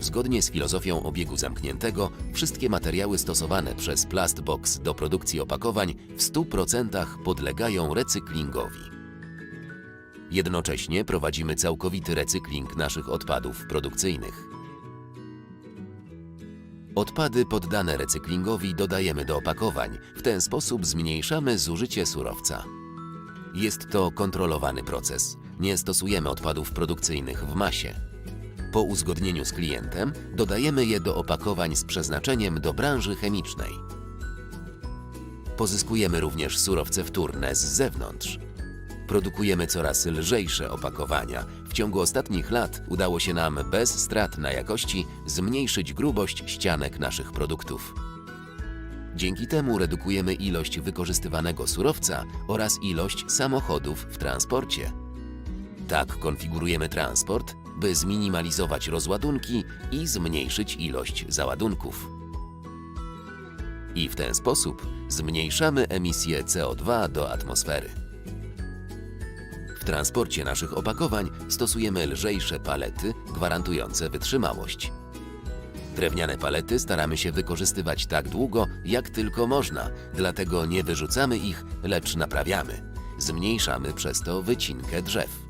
Zgodnie z filozofią obiegu zamkniętego, wszystkie materiały stosowane przez Plastbox do produkcji opakowań w 100% podlegają recyklingowi. Jednocześnie prowadzimy całkowity recykling naszych odpadów produkcyjnych. Odpady poddane recyklingowi dodajemy do opakowań. W ten sposób zmniejszamy zużycie surowca. Jest to kontrolowany proces. Nie stosujemy odpadów produkcyjnych w masie. Po uzgodnieniu z klientem dodajemy je do opakowań z przeznaczeniem do branży chemicznej. Pozyskujemy również surowce wtórne z zewnątrz. Produkujemy coraz lżejsze opakowania. W ciągu ostatnich lat udało się nam bez strat na jakości zmniejszyć grubość ścianek naszych produktów. Dzięki temu redukujemy ilość wykorzystywanego surowca oraz ilość samochodów w transporcie. Tak konfigurujemy transport, by zminimalizować rozładunki i zmniejszyć ilość załadunków. I w ten sposób zmniejszamy emisję CO2 do atmosfery. W transporcie naszych opakowań stosujemy lżejsze palety gwarantujące wytrzymałość. Drewniane palety staramy się wykorzystywać tak długo, jak tylko można, dlatego nie wyrzucamy ich, lecz naprawiamy. Zmniejszamy przez to wycinkę drzew.